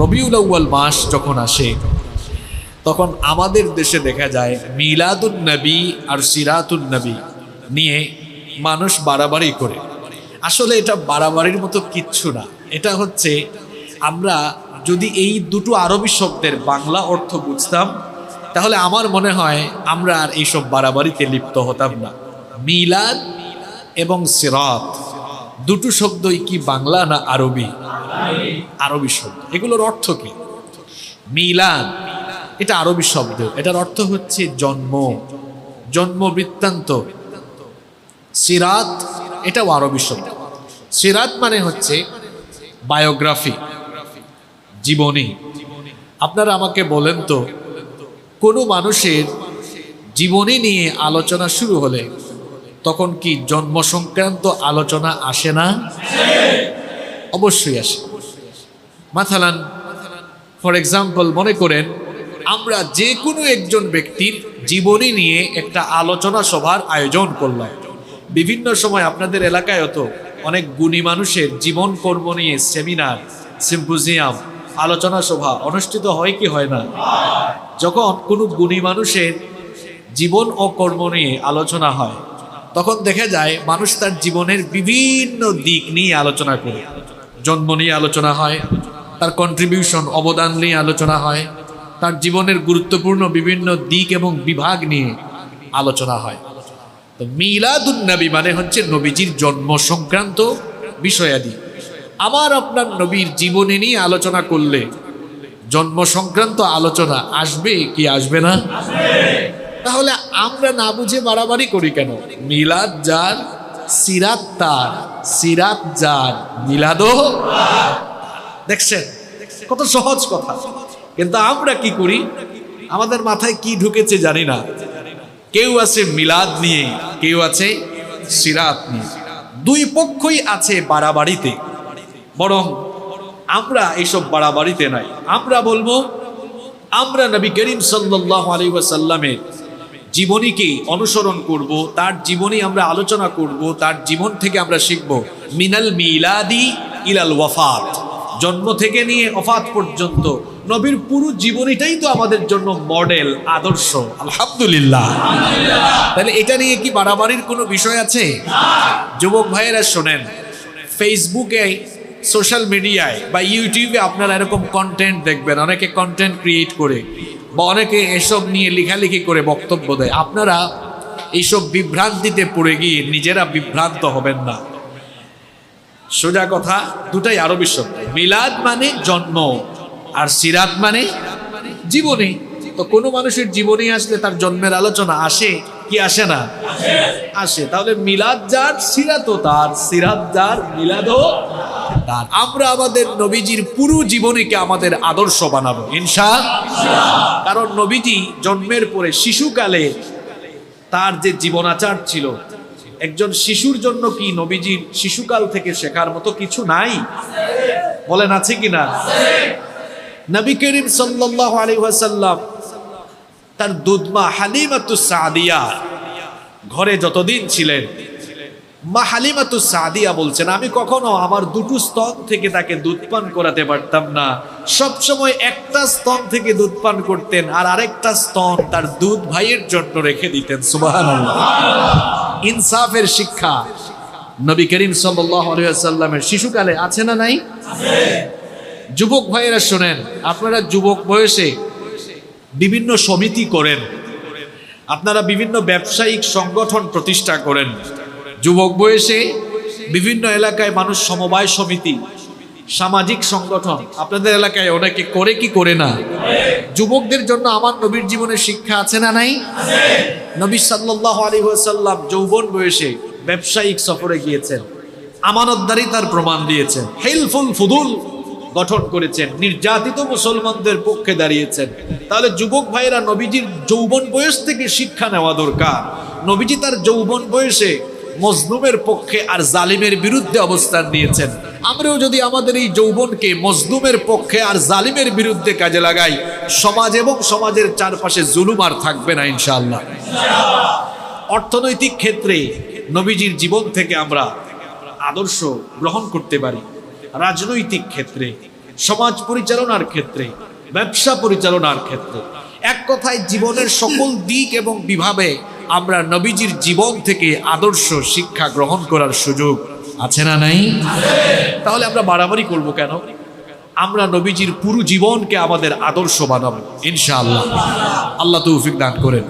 রবিউল আউ্য়াল মাস যখন আসে, তখন আমাদের দেশে দেখা যায় মিলাদুন নবী আর সিরাতুন নবী নিয়ে মানুষ বাড়াবাড়ি করে। আসলে এটা বাড়াবাড়ির মতো কিচ্ছু না। এটা হচ্ছে আমরা যদি এই দুটো আরবি শব্দের বাংলা অর্থ বুঝতাম, তাহলে আমার মনে হয় আমরা আর এইসব বাড়াবাড়িতে লিপ্ত হতাম না। মিলাদ এবং সিরাত। দুটো শব্দই কি বাংলা না আরবি? আরবি শব্দ। এগুলোর অর্থ কি? মিলাদ। এটা আরবি শব্দ। এটার অর্থ হচ্ছে জন্ম। জন্ম বৃত্তান্ত। সিরাত, এটাও আরবি শব্দ। সিরাত মানে হচ্ছে বায়োগ্রাফি, জীবনী। আপনারা আমাকে বলেন তো, কোনো মানুষের জীবনী নিয়ে আলোচনা শুরু হলে তখন কি জন্ম সংক্রান্ত আলোচনা আসে না? অবশ্যই আসে। মাথালান ফর এক্সাম্পল মনে করেন, আমরা যে কোনো একজন ব্যক্তির জীবনী নিয়ে একটা আলোচনা সভার আয়োজন করলাম। বিভিন্ন সময় আপনাদের এলাকায় তো অনেক গুণী মানুষের জীবন কর্ম নিয়ে সেমিনার, সিম্পোজিয়াম, আলোচনা সভা অনুষ্ঠিত হয় কি হয় না? যখন কোনো গুণী মানুষের জীবন ও কর্ম নিয়ে আলোচনা হয় তখন দেখা যায় মানুষ তার জীবনের বিভিন্ন দিক নিয়ে আলোচনা করে। জন্ম নিয়ে আলোচনা হয় তার কন্ট্রিবিউশন অবদান নিয়ে আলোচনা হয় তার জীবনের গুরুত্বপূর্ণ বিভিন্ন দিক এবং বিভাগ নিয়ে আলোচনা হয়। তো মিলাদুন নবী মানে হচ্ছে নবীজির জন্ম সংক্রান্ত বিষয়াদি। আমার আপনার নবীর জীবনী নিয়ে আলোচনা করলে জন্ম সংক্রান্ত আলোচনা আসবে কি আসবে না? তাহলে আমরা না বুঝে বাড়াবাড়ি করি কেন? মিলাদ যার, সিরাত তার। সিরাত যার, মিলাদও দেখছেন? কত সহজ কথা। কিন্তু আমরা কি করি? আমাদের মাথায় কি ঢুকেছে জানি না। কেউ আছে মিলাদ নিয়ে, কেউ আছে সিরাত নিয়ে। দুই পক্ষই আছে বাড়াবাড়িতে। বরং আমরা এইসব বাড়াবাড়িতে নাই। আমরা বলব, আমরা নবী করিম সাল্লাহ আলী ওয়াসাল্লামের জীবনীকে অনুসরণ করব? তার জীবনী আমরা আলোচনা করব, তার জীবন থেকে আমরা শিখব। মিনাল মিলাদি ইলাল ওয়াফাত। জন্ম থেকে নিয়ে অফাত পর্যন্ত। নবীর পুরো জীবনীটাই তো আমাদের জন্য মডেল, আদর্শ। আলহামদুলিল্লাহ। তাহলে এটা নিয়ে কি বাড়াবাড়ির কোনো বিষয় আছে? যুবক ভাইয়েরা শোনেন ফেসবুকে সোশ্যাল মিডিয়ায় বা ইউটিউবে আপনারা এরকম কন্টেন্ট দেখবেন, অনেকে কন্টেন্ট ক্রিয়েট করে। বা অনেকে এসব নিয়ে লেখালেখি করে বক্তব্য দেয়। আপনারা এইসব বিভ্রান্তিতে পড়ে গিয়ে নিজেরা বিভ্রান্ত হবেন না। সোজা কথা, দুটাই আরবি শব্দ মিলাদ মানে জন্ম আর সিরাত মানে জীবনী। তো কোনো মানুষের জীবনী আসলে তার জন্মের আলোচনা আসে কি আসে না? আসে। তাহলে মিলাদ যার, সিরাতও তার। সিরাত যার, মিলাদও তার আমরা আমাদের নবীজির পুরো জীবনীকে আমাদের আদর্শ বানাবো, ইনশা কারণ নবীজি জন্মের পরে শিশুকালে তার যে জীবনাচার ছিল, একজন শিশুর জন্য কি নবীজির শিশুকাল থেকে শেখার মতো কিছু নাই? বলেন, আছে কি না? নবী করিম সাল্লাহ তার দুধমা হালিমাতু সাদিয়া, ঘরে যতদিন ছিলেন মা হালিমাতু সাদিয়া বলছেন, আমি কখনো আমার দুটো স্তন থেকে তাকে দুধ পান করাতে পারতাম না। সবসময় একটা স্তন থেকে দুধ পান করতেন আর আরেকটা স্তন তার দুধ ভাইয়ের জন্য রেখে দিতেন। ইনসাফের শিক্ষা। নবী করিম সাল্লামের শিশুকালে আছে না নাই? যুবক ভাইয়েরা শোনেন, আপনারা যুবক বয়সে বিভিন্ন সমিতি করেন। আপনারা বিভিন্ন ব্যবসায়িক সংগঠন প্রতিষ্ঠা করেন। যুবক বয়সে বিভিন্ন এলাকায় মানুষ সমবায় সমিতি, সামাজিক সংগঠন, আপনাদের এলাকায় অনেকে করে কি করে না? যুবকদের জন্য আমার নবীর জীবনে শিক্ষা আছে না নাই? নবী সাল্লাহ আলী সাল্লাম যৌবন বয়সে ব্যবসায়িক সফরে গিয়েছেন আমানতদারি তার প্রমাণ দিয়েছেন, হেলফুল ফুদুল গঠন করেছেন, নির্যাতিত মুসলমানদের পক্ষে দাঁড়িয়েছেন। তাহলে যুবক ভাইয়েরা নবীজির যৌবন বয়স থেকে শিক্ষা নেওয়া দরকার। নবীজি তার যৌবন বয়সে মজলুমের পক্ষে আর জালিমের বিরুদ্ধে অবস্থান নিয়েছেন। আমরাও যদি আমাদের এই যৌবনকে মজলুমের পক্ষে আর জালিমের বিরুদ্ধে কাজে লাগাই, সমাজ এবং সমাজের চারপাশে জুলুম আর থাকবে না ইনশাল্লাহ অর্থনৈতিক ক্ষেত্রে নবীজির জীবন থেকে আমরা আদর্শ গ্রহণ করতে পারি। রাজনৈতিক ক্ষেত্রে, সমাজ পরিচালনার ক্ষেত্রে, ব্যবসা পরিচালনার ক্ষেত্রে। এক কথায় জীবনের সকল দিক এবং বিভাবে আমরা নবীজির জীবন থেকে আদর্শ শিক্ষা গ্রহণ করার সুযোগ আছে না নাই? তাহলে আমরা বাড়াবাড়ি করব কেন? আমরা নবীজির পুরো জীবনকে আমাদের আদর্শ বানাবো, ইনশাআল্লাহ। আল্লাহ তৌফিক দান করেন।